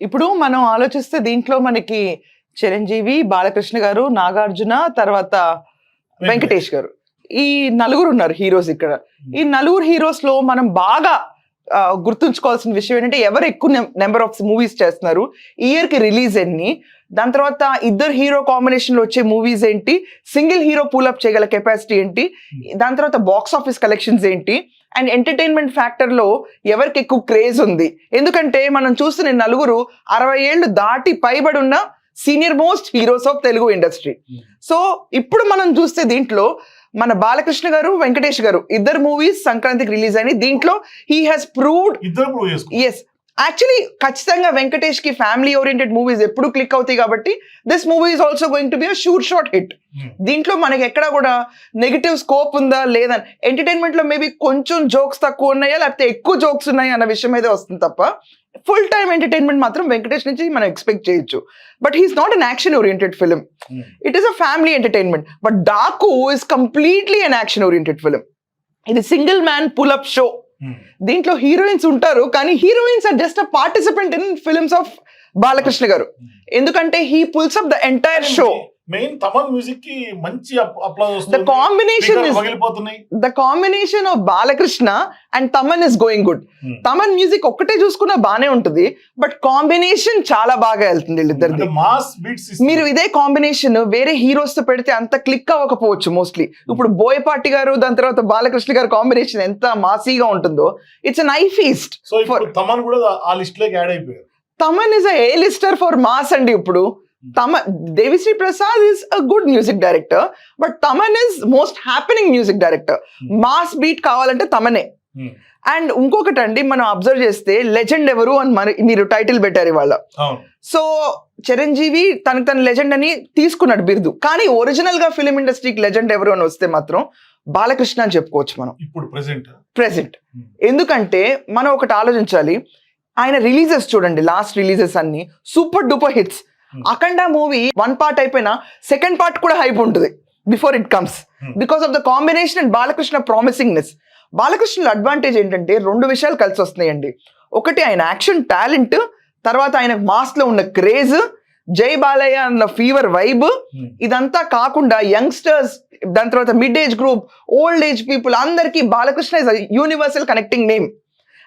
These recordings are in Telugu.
ఇప్పుడు మనం ఆలోచిస్తే దీంట్లో మనకి చిరంజీవి బాలకృష్ణ గారు నాగార్జున తర్వాత వెంకటేష్. గారు. ఈ నలుగురు ఉన్నారు హీరోస్ ఇక్కడ. ఈ నలుగురు హీరోస్లో మనం బాగా గుర్తుంచుకోవాల్సిన విషయం ఏంటంటే ఎవరు ఎక్కువ నెంబర్ ఆఫ్ మూవీస్ చేస్తున్నారు? ఇయర్కి రిలీజ్ ఎన్ని? దాని తర్వాత ఇద్దరు హీరో కాంబినేషన్లో వచ్చే మూవీస్ ఏంటి? సింగిల్ హీరో పూలప్ చేయగల కెపాసిటీ ఏంటి? దాని తర్వాత బాక్స్ ఆఫీస్ కలెక్షన్స్ ఏంటి? అండ్ ఎంటర్టైన్మెంట్ ఫ్యాక్టర్లో ఎవరికి ఎక్కువ క్రేజ్ ఉంది. ఎందుకంటే మనం చూస్తున్న నలుగురు అరవై ఏళ్ళు దాటి పైబడి ఉన్న senior most heroes of Telugu industry. Hmm. So ఇప్పుడు మనం చూస్తే దీంట్లో మన బాలకృష్ణ గారు వెంకటేష్ గారు ఇద్దరు మూవీస్ సంక్రాంతికి రిలీజ్ అయినాయి. దీంట్లో he has proved as actually ఖచ్చితంగా వెంకటేష్కి ఫ్యామిలీ ఓరియంటెడ్ మూవీస్ ఎప్పుడు క్లిక్ అవుతాయి కాబట్టి this movie is also going to be a sure shot hit దీంట్లో మనకి ఎక్కడ కూడా నెగిటివ్ స్కోప్ ఉందా లేదని ఎంటర్టైన్మెంట్లో మేబీ కొంచెం జోక్స్ తక్కువ ఉన్నాయా? లేకపోతే ఎక్కువ జోక్స్ ఉన్నాయా అన్న విషయం అయితే వస్తుంది తప్ప ఫుల్ టైమ్ ఎంటర్టైన్మెంట్ మాత్రం వెంకటేష్ నుంచి మనం ఎక్స్పెక్ట్ చేయొచ్చు. But he's not an action oriented film it is a family entertainment but Daaku is completely an action oriented film ఇది single man pull up show దీంట్లో హీరోయిన్స్ ఉంటారు కానీ heroines are just a participant in films of Balakrishna garu. ఎందుకంటే he pulls up the entire show main Thaman మ్యూజిక్కి మంచి the combination the combination of Balakrishna and Thaman is going good Hmm. Thaman music ఒక్కటే చూసుకున్నా బానే ఉంటుంది బట్ కాంబినేషన్ చాలా బాగా వెళ్తుంది వీళ్ళిద్దరిది. మీరు ఇదే కాంబినేషన్ వేరే హీరోస్తో పెడితే అంత క్లిక్ అవ్వకపోవచ్చు మోస్ట్లీ ఇప్పుడు బోయపాటి గారు దాని తర్వాత బాలకృష్ణ గారు కాంబినేషన్ ఎంత మాసీగా ఉంటుందో it's an I feast so ఇప్పుడు తమన్ కూడా ఆ లిస్ట్లోకి యాడ్ అయిపోయారు. Thaman is a lister for mass అండి ఇప్పుడు. తమ Devi Sri Prasad is a good music director but Thaman is most happening music director mass beat కావాలంటే తమనే Hmm. అండ్ ఇంకొకటి అండి మనం అబ్జర్వ్ చేస్తే లెజెండ్ ఎవరు అని మరి మీరు టైటిల్ పెట్టారు ఇవాళ. సో చిరంజీవి తనకు తన లెజెండ్ అని తీసుకున్నాడు బిరుదు. కానీ ఒరిజినల్గా ఫిలిం ఇండస్ట్రీకి లెజెండ్ ఎవరు అని వస్తే మాత్రం బాలకృష్ణ అని చెప్పుకోవచ్చు మనం. ఇప్పుడు ప్రెసెంట్ ప్రెసెంట్ ఎందుకంటే మనం ఒకటి ఆలోచించాలి ఆయన రిలీజెస్ చూడండి లాస్ట్ రిలీజెస్ అన్ని super duper hits Hmm. Akhanda movie one part అయిపోయినా సెకండ్ పార్ట్ కూడా హైప్ ఉంటుంది. Before it comes Hmm. Because of the combination and Balakrishna ప్రామిసింగ్నెస్ Balakrishna advantage ఏంటంటే రెండు విషయాలు కలిసి వస్తున్నాయండి. ఒకటి ఆయన యాక్షన్ టాలెంట్ తర్వాత ఆయన మాస్లో ఉన్న క్రేజ్ జై బాలయ్య అన్న ఫీవర్ వైబ్ ఇదంతా కాకుండా యంగ్స్టర్స్ దాని తర్వాత mid age group old age people అందరికీ Balakrishna is universal connecting name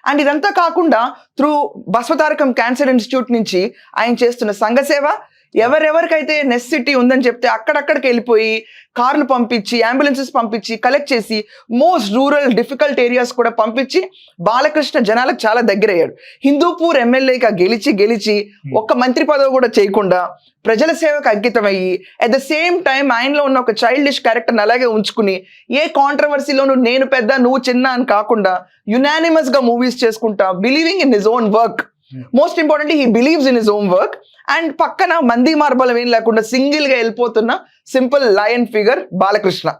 and ఇదంతా కాకుండా త్రూ బస్వతారకం క్యాన్సర్ ఇన్స్టిట్యూట్ నుంచి ఆయన చేస్తున్న సంఘ సేవ ఎవరెవరికైతే నెసెసిటీ ఉందని చెప్తే అక్కడక్కడికి వెళ్ళిపోయి కార్లు పంపించి అంబులెన్సెస్ పంపించి కలెక్ట్ చేసి మోస్ట్ రూరల్ డిఫికల్ట్ ఏరియాస్ కూడా పంపించి బాలకృష్ణ జనాలకు చాలా దగ్గర అయ్యాడు హిందూపూర్ ఎమ్మెల్యేగా గెలిచి గెలిచి ఒక్క మంత్రి పదవి కూడా చేయకుండా ప్రజల సేవకు అంకితమయ్యి అట్ ద సేమ్ టైం ఆయనలో ఉన్న ఒక చైల్డిష్ క్యారెక్టర్ని అలాగే ఉంచుకుని ఏ కాంట్రవర్సీలోనూ నేను పెద్ద నువ్వు చిన్న అని కాకుండా యునానిమస్గా మూవీస్ చేసుకుంటా believing in his own work Hmm. Most importantly he believes in his own work and పక్కన మంది మార్బలం ఏం లేకుండా సింగిల్గా వెళ్ళిపోతున్న simple lion figure Balakrishna.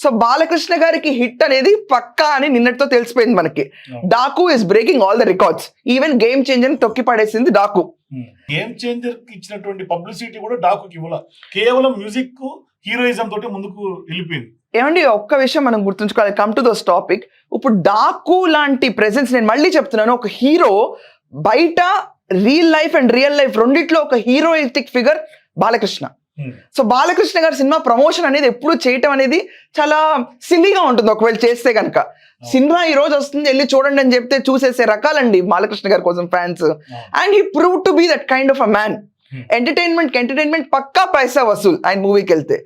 So Balakrishna గారికి హిట్ అనేది పక్కా అని నిన్నటితో తెలిసిపోయింది మనకి. Daaku is breaking all the records even game changer తొక్కి పడేసింది డాకు గేమ్ చేంజర్ ఇచ్చినటువంటి పబ్లిసిటీ కూడా డాకుకి ఇవ్వాల. కేవలం మ్యూజిక్ హీరోయిజం తోటి ముందుకు వెళ్ళిపోయింది. ఏమండి ఒక్క విషయం మనం గుర్తుంచుకోవాలి. కమ్ టు దోస్ టాపిక్ ఇప్పుడు డాకు లాంటి ప్రెసెన్స్ నేను మళ్ళీ చెప్తున్నాను. ఒక హీరో బయట real life and real life రెండిట్లో ఒక heroic figure Balakrishna. So Balakrishna గారి సినిమా ప్రమోషన్ అనేది ఎప్పుడు చేయటం అనేది చాలా సిల్లీగా ఉంటుంది ఒకవేళ చేస్తే కనుక. సినిమా ఈ రోజు వస్తుంది వెళ్ళి చూడండి అని చెప్తే చూసేసే రకాలండి బాలకృష్ణ గారి కోసం fans and he prove to be that kind of a man Hmm. Entertainment entertainment పక్కా పైసా వసూల్ ఆయన మూవీకి వెళ్తే.